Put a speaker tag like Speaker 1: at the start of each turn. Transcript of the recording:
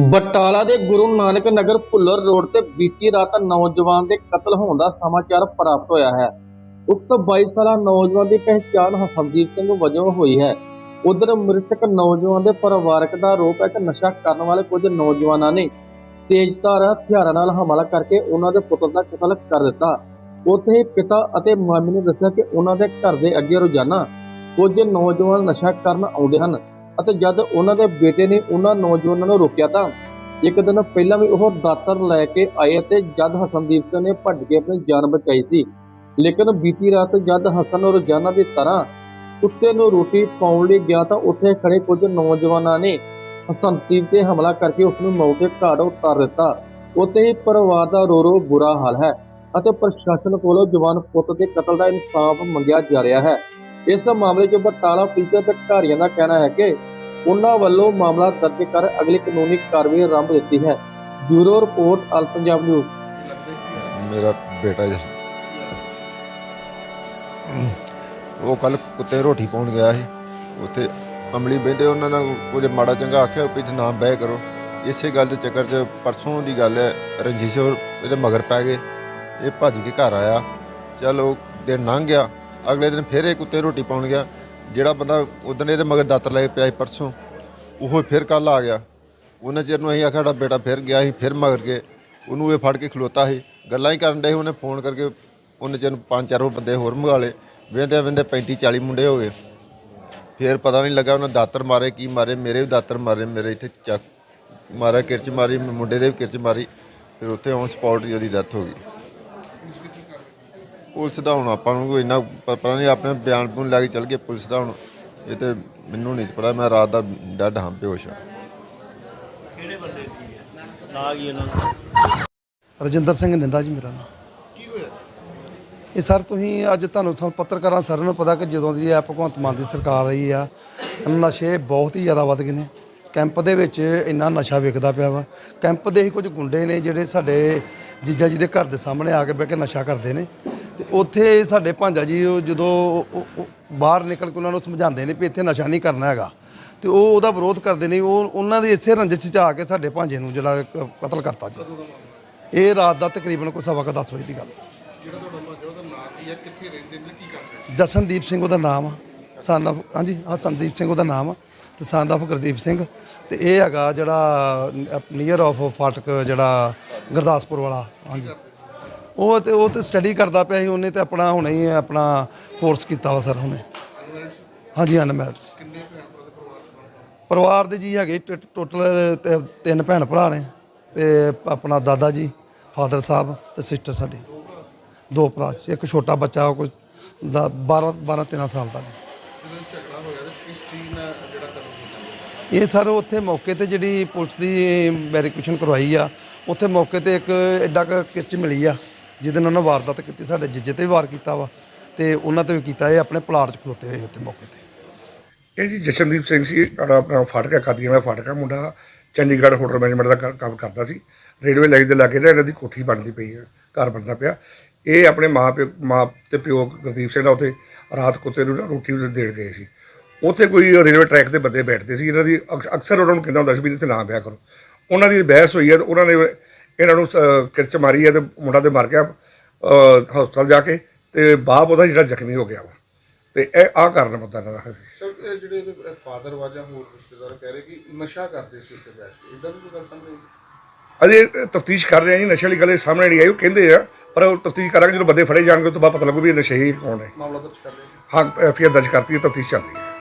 Speaker 1: ਬਟਾਲਾ ਦੇ ਗੁਰੂ ਨਾਨਕ ਨਗਰ ਭੁੱਲਰ ਰੋਡ ਤੇ ਬੀਤੀ ਰਾਤ ਨੌਜਵਾਨ ਦੇ ਕਤਲ ਹੋਣ ਦਾ ਸਮਾਚਾਰ ਪ੍ਰਾਪਤ ਹੋਇਆ ਹੈ। ਉਕਤ 22 ਸਾਲਾ ਨੌਜਵਾਨ ਦੀ ਪਹਿਚਾਣ ਹਸਨਦੀਪ ਸਿੰਘ ਵਜੋਂ ਹੋਈ ਹੈ। ਉਧਰ ਮ੍ਰਿਤਕ ਨੌਜਵਾਨ ਦੇ ਪਰਿਵਾਰਕ ਦਾ ਆਰੋਪ ਹੈ ਕਿ ਨਸ਼ਾ ਕਰਨ ਵਾਲੇ ਕੁਝ ਨੌਜਵਾਨਾਂ ਨੇ ਤੇਜ਼ਧਾਰ ਹਥਿਆਰਾਂ ਨਾਲ ਹਮਲਾ ਕਰਕੇ ਉਹਨਾਂ ਦੇ ਪੁੱਤਰ ਦਾ ਕਤਲ ਕਰ ਦਿੱਤਾ। ਉੱਥੇ ਹੀ ਪਿਤਾ ਅਤੇ ਮਾਮੀ ਨੇ ਦੱਸਿਆ ਕਿ ਉਹਨਾਂ ਦੇ ਘਰ ਦੇ ਅੱਗੇ ਰੋਜ਼ਾਨਾ ਕੁਝ ਨੌਜਵਾਨ ਨਸ਼ਾ ਕਰਨ ਆਉਂਦੇ ਹਨ। ਅਤੇ ਜਦ ਉਹਨਾਂ ਦੇ ਬੇਟੇ ਨੇ ਉਹਨਾਂ ਨੌਜਵਾਨਾਂ ਨੂੰ ਰੋਕਿਆ ਤਾਂ ਇੱਕ ਦਿਨ ਪਹਿਲਾਂ ਵੀ ਉਹ ਦਾਤਰ ਲੈ ਕੇ ਆਏ ਅਤੇ ਜਦ ਹਸਨਦੀਪ ਸਿੰਘ ਨੇ ਭੱਜ ਕੇ ਆਪਣੀ ਜਾਨ ਬਚਾਈ ਸੀ। ਲੇਕਿਨ ਬੀਤੀ ਰਾਤ ਜਦ ਹਸਨ ਰੋਜ਼ਾਨਾ ਦੀ ਤਰ੍ਹਾਂ ਕੁੱਤੇ ਨੂੰ ਰੋਟੀ ਪਾਉਣ ਲਈ ਗਿਆ ਤਾਂ ਉੱਥੇ ਖੜੇ ਕੁਝ ਨੌਜਵਾਨਾਂ ਨੇ ਹਸਨਦੀਪ ਤੇ ਹਮਲਾ ਕਰਕੇ ਉਸ ਨੂੰ ਮੌਤ ਦੇ ਉਤਾਰ ਦਿੱਤਾ। ਉੱਥੇ ਹੀ ਪਰਿਵਾਰ ਦਾ ਰੋ ਰੋ ਬੁਰਾ ਹਾਲ ਹੈ ਅਤੇ ਪ੍ਰਸ਼ਾਸਨ ਕੋਲੋਂ ਜਵਾਨ ਪੁੱਤ ਦੇ ਕਤਲ ਦਾ ਇਨਸਾਫ ਮੰਗਿਆ ਜਾ ਰਿਹਾ ਹੈ। ਇਸ ਮਾਮਲੇ 'ਚ ਬਟਾਲਾ ਪੁਲਿਸ ਅਧਿਕਾਰੀਆਂ ਦਾ ਕਹਿਣਾ ਹੈ ਕਿ ਉਹਨਾਂ ਵੱਲੋਂ ਮਾਮਲਾ ਦਰਜ ਕਰ ਅਗਲੀ ਕਾਨੂੰਨੀ ਕਾਰਵਾਈ ਆਰੰਭ ਦਿੱਤੀ ਹੈ। Bureau report, all Punjab news.
Speaker 2: ਮੇਰਾ ਬੇਟਾ ਜੀ। ਉਹ ਕੱਲ ਕੁੱਤੇ ਰੋਟੀ ਪਾਉਣ ਗਿਆ ਸੀ। ਉੱਥੇ ਅਮਲੀ ਬਹਿੰਦੇ ਉਹਨਾਂ ਨਾਲ ਕੁਝ ਮਾੜਾ ਚੰਗਾ ਆਖਿਆ, ਵੀ ਇੱਥੇ ਨਾ ਬਹਿ ਕਰੋ। ਇਸੇ ਗੱਲ ਦੇ ਚੱਕਰ 'ਚ ਪਰਸੋਂ ਦੀ ਗੱਲ ਹੈ, ਰਣਜੀਤ ਸਿੰਘ ਇਹਦੇ ਮਗਰ ਪੈ ਗਏ। ਇਹ ਭੱਜ ਕੇ ਘਰ ਆਇਆ। ਚਲੋ ਦਿਨ ਲੰਘ ਗਿਆ। ਅਗਲੇ ਦਿਨ ਫਿਰ ਇਹ ਕੁੱਤੇ ਰੋਟੀ ਪਾਉਣ ਗਿਆ। ਜਿਹੜਾ ਬੰਦਾ ਉਦੋਂ ਇਹਦੇ ਮਗਰ ਦਾਤਰ ਲੈ ਕੇ ਪਿਆ ਸੀ ਪਰਸੋਂ, ਉਹ ਫਿਰ ਕੱਲ ਆ ਗਿਆ। ਉਹਨਾਂ ਚਿਰ ਨੂੰ ਅਸੀਂ ਆਖਿਆ ਸਾਡਾ ਬੇਟਾ ਫਿਰ ਗਿਆ ਸੀ, ਫਿਰ ਮਗਰ ਕੇ ਉਹਨੂੰ ਇਹ ਫੜ ਕੇ ਖਲੋਤਾ ਸੀ। ਗੱਲਾਂ ਹੀ ਕਰਨ ਡੇ ਉਹਨੇ ਫੋਨ ਕਰਕੇ ਉਹਨੇ ਚਿਰ ਨੂੰ ਪੰਜ ਚਾਰ ਹੋਰ ਬੰਦੇ ਹੋਰ ਮੰਗਾ ਲਏ। ਵੇਂਦੇ ਵੇਂਦੇ 35 40 ਮੁੰਡੇ ਹੋ ਗਏ। ਫਿਰ ਪਤਾ ਨਹੀਂ ਲੱਗਾ ਉਹਨਾਂ ਦਾਤਰ ਮਾਰੇ, ਕੀ ਮਾਰੇ, ਮੇਰੇ ਵੀ ਦਾਤਰ ਮਾਰੇ, ਮੇਰੇ ਇੱਥੇ ਚੱਕ ਮਾਰਿਆ, ਕਿਰਚ ਮਾਰੀ, ਮੁੰਡੇ ਦੇ ਵੀ ਕਿਰਚ ਮਾਰੀ, ਫਿਰ ਉੱਥੇ ਔਨ ਸਪੌਟ ਹੀ ਉਹਦੀ ਡੈਥ ਹੋ ਗਈ। ਪੁਲਿਸ ਦਾ ਹੁਣ ਆਪਾਂ ਨੂੰ ਕੋਈ ਇੰਨਾ ਪ- ਪਤਾ ਨਹੀਂ ਆਪਣੇ ਬਿਆਨ ਬੂਨ ਲੈ ਕੇ ਚੱਲ ਗਏ ਪੁਲਿਸ ਦਾ ਹੁਣ। ਇਹ ਤੇ ਮੈਨੂੰ ਨਹੀਂ ਪਤਾ ਮੈਂ ਰਾਤ ਦਾ ਡੱਡ ਹਾਂ ਬੇਹੋਸ਼ ਹਾਂ।
Speaker 3: ਨਾਂ ਕੀ ਉਹਨਾਂ ਦਾ?
Speaker 4: ਰਜਿੰਦਰ ਸਿੰਘ ਨਿੰਦਾ ਜੀ ਮੇਰਾ ਨਾਮ। ਕੀ ਹੋਇਆ? ਇਹ ਸਰ ਤੁਸੀਂ ਅੱਜ ਤੁਹਾਨੂੰ ਤੁਹਾਨੂੰ ਪੱਤਰਕਾਰਾਂ ਸਾਰਿਆਂ ਨੂੰ ਪਤਾ ਕਿ ਜਦੋਂ ਦੀ ਇਹ ਭਗਵੰਤ ਮਾਨ ਦੀ ਸਰਕਾਰ ਆਈ ਆ ਨਸ਼ੇ ਬਹੁਤ ਹੀ ਜ਼ਿਆਦਾ ਵੱਧ ਗਏ ਨੇ। ਕੈਂਪ ਦੇ ਵਿੱਚ ਇੰਨਾ ਨਸ਼ਾ ਵਿਕਦਾ ਪਿਆ ਵਾ। ਕੈਂਪ ਦੇ ਹੀ ਕੁਝ ਗੁੰਡੇ ਨੇ ਜਿਹੜੇ ਸਾਡੇ ਜੀਜਾ ਜੀ ਦੇ ਘਰ ਦੇ ਸਾਹਮਣੇ ਆ ਕੇ ਬਹਿ ਕੇ ਨਸ਼ਾ ਕਰਦੇ ਨੇ। ਤੇ ਉੱਥੇ ਸਾਡੇ ਭਾਂਜਾ ਜੀ ਉਹ ਜਦੋਂ ਬਾਹਰ ਨਿਕਲ ਕੇ ਉਹਨਾਂ ਨੂੰ ਸਮਝਾਉਂਦੇ ਨੇ ਵੀ ਇੱਥੇ ਨਸ਼ਾ ਨਹੀਂ ਕਰਨਾ ਹੈਗਾ। ਤੇ ਉਹ ਉਹਦਾ ਵਿਰੋਧ ਕਰਦੇ ਨੇ ਉਹ ਉਹਨਾਂ ਦੇ ਇਸੇ ਰੰਜਿਸ਼ 'ਚ ਆ ਕੇ ਸਾਡੇ ਭਾਂਜੇ ਨੂੰ ਜਿਹੜਾ ਕਤਲ ਕਰਤਾ ਜੀ। ਇਹ ਰਾਤ ਦਾ ਤਕਰੀਬਨ ਕੋਈ ਸਵਾ ਕੁ ਦਸ ਵਜੇ ਦੀ ਗੱਲ ਹੈ। ਜਸਨਦੀਪ ਸਿੰਘ ਉਹਦਾ ਨਾਮ ਆ। Of ਹਾਂਜੀ ਹਾਂ ਸੰਦੀਪ ਸਿੰਘ ਉਹਦਾ ਨਾਮ ਆ। ਤੇ of ਗੁਰਦੀਪ ਸਿੰਘ। ਤੇ ਇਹ ਹੈਗਾ ਜਿਹੜਾ ਨੀਅਰ ਆਫ ਫਾਟਕ ਜਿਹੜਾ ਗੁਰਦਾਸਪੁਰ ਵਾਲਾ। ਹਾਂਜੀ। ਉਹ ਤੇ ਉਹ ਤੇ ਸਟੱਡੀ ਕਰਦਾ ਪਿਆ ਸੀ ਉਹਨੇ ਤੇ ਆਪਣਾ ਹੁਣੇ ਹੀ ਆਪਣਾ ਕੋਰਸ ਕੀਤਾ ਵਾ ਸਰ ਹੁਣੇ। ਹਾਂਜੀ ਅਨਮੈਰਿਡਸ ਪਰਿਵਾਰ ਦੇ ਜੀ ਹੈਗੇ ਟੋਟਲ ਤਿੰਨ ਭੈਣ ਭਰਾ ਨੇ ਤੇ ਆਪਣਾ ਦਾਦਾ ਜੀ ਫਾਦਰ ਸਾਹਿਬ ਤੇ ਸਿਸਟਰ ਸਾਡੀ। ਦੋ ਭਰਾ ਇੱਕ ਛੋਟਾ ਬੱਚਾ ਉਹ ਕੋਈ 12 12 13 ਸਾਲ ਦਾ ਜੀ ਇਹ ਸਰ ਉੱਥੇ ਮੌਕੇ ਤੇ ਜਿਹੜੀ ਪੁਲਿਸ ਦੀ ਵੈਰੀਫਿਕੇਸ਼ਨ ਕਰਵਾਈ ਆ ਉੱਥੇ ਮੌਕੇ ਤੇ ਇੱਕ ਐਡਾ ਕੁ ਕਿਰਚ ਮਿਲੀ ਆ। ਜਿਹਦੇ ਨਾਲ ਉਹਨਾਂ ਵਾਰਦਾਤ ਕੀਤੀ, ਸਾਡੇ ਜੀਜੇ ਤੇ ਵੀ ਵਾਰ ਕੀਤਾ ਵਾ ਤੇ ਉਹਨਾਂ ਤੇ ਵੀ ਕੀਤਾ, ਇਹ ਆਪਣੇ ਪਲਾਟ 'ਚ ਖਲੋਤੇ ਹੋਏ ਉੱਥੇ ਮੌਕੇ ਤੇ।
Speaker 5: ਇਹ ਜੀ ਜਸ਼ਨਦੀਪ ਸਿੰਘ ਸੀ ਸਾਡਾ ਆਪਣਾ ਫਾਟਕਾ ਕਾਦੀਆਂ ਦਾ ਫਾਟਕਾ ਮੁੰਡਾ ਚੰਡੀਗੜ੍ਹ ਹੋਟਲ ਮੈਨੇਜਮੈਂਟ ਦਾ ਕ- ਕੰਮ ਕਰਦਾ ਸੀ। ਰੇਲਵੇ ਲਾਈਨ ਦੇ ਲਾਗੇ ਨਾ ਇਹਨਾਂ ਦੀ ਕੋਠੀ ਬਣਦੀ ਪਈ ਹੈ ਘਰ ਬਣਦਾ ਪਿਆ। ਇਹ ਆਪਣੇ ਮਾਂ ਪਿਓ, ਮਾਂ ਤੇ ਪਿਓ ਗੁਰਦੀਪ ਸਿੰਘ ਦਾ ਉੱਥੇ ਰਾਤ ਕੁੱਤੇ ਨੂੰ ਨਾ ਰੋਟੀ ਦੇਣ ਗਏ ਸੀ। ਉੱਥੇ ਕੋਈ ਰੇਲਵੇ ਟਰੈਕ ਤੇ ਬੰਦੇ ਬੈਠਦੇ ਸੀ, ਇਹਨਾਂ ਦੀ ਅਕਸ- ਅਕਸਰ ਉਹਨਾਂ ਨੂੰ ਕਹਿੰਦਾ ਹੁੰਦਾ ਸੀ ਵੀ ਇੱਥੇ ਨਾ ਬਿਆ ਕਰੋ। ਉਹਨਾਂ ਦੀ ਬਹਿਸ ਹੋਈ ਹੈ ਤੇ ਉਹਨਾਂ ਨੇ ਇਹਨਾਂ ਨੂੰ ਕਿਰਚ ਮਾਰੀ ਹੈ ਤੇ ਮੁੰਡਾ ਤੇ ਮਰ ਗਿਆ ਹਸਪਤਾਲ ਜਾ ਕੇ ਤੇ ਬਾਪ ਉਹਦਾ ਜਿਹੜਾ ਜ਼ਖਮੀ ਹੋ ਗਿਆ ਵਾ। ਤੇ ਇਹ ਆਹ ਕਾਰਨ ਬੰਦਾ ਇਹਨਾਂ ਦਾ
Speaker 6: ਸਰ ਇਹ ਜਿਹੜੇ ਫਾਦਰ ਵਾਜਾ ਹੋਰ ਰਿਸ਼ਤੇਦਾਰ ਕਹਿ ਰਹੇ ਕਿ ਨਸ਼ਾ ਕਰਦੇ ਸੀ ਉੱਤੇ ਬੈਠ ਕੇ ਇਦਾਂ ਦੀ ਕੋਈ ਗੱਲ ਸਾਹਮਣੇ?
Speaker 5: ਅਜੇ ਤਫਤੀਸ਼ ਕਰ ਰਹੇ ਆ ਜੀ ਨਸ਼ੇ ਵਾਲੀ ਗੱਲ ਸਾਹਮਣੇ ਨਹੀਂ ਆਈ ਉਹ ਕਹਿੰਦੇ ਆ ਪਰ ਉਹ ਤਫਤੀਸ਼ ਕਰਾਂਗੇ ਜਦੋਂ ਬੰਦੇ ਫੜੇ ਜਾਣਗੇ ਤੋਂ ਬਾਅਦ ਪਤਾ ਲੱਗੂ ਵੀ ਇਹ ਨਸ਼ੇ ਹੀ ਕੌਣ ਹੈ।
Speaker 6: ਮਾਮਲਾ ਦਰਜ ਕਰ ਲਿਆ।
Speaker 5: ਹਾਂ ਐਫਆਈਆਰ ਦਰਜ ਕਰਤੀ ਹੈ ਤਫਤੀਸ਼ ਚੱਲ ਰਹੀ ਹੈ।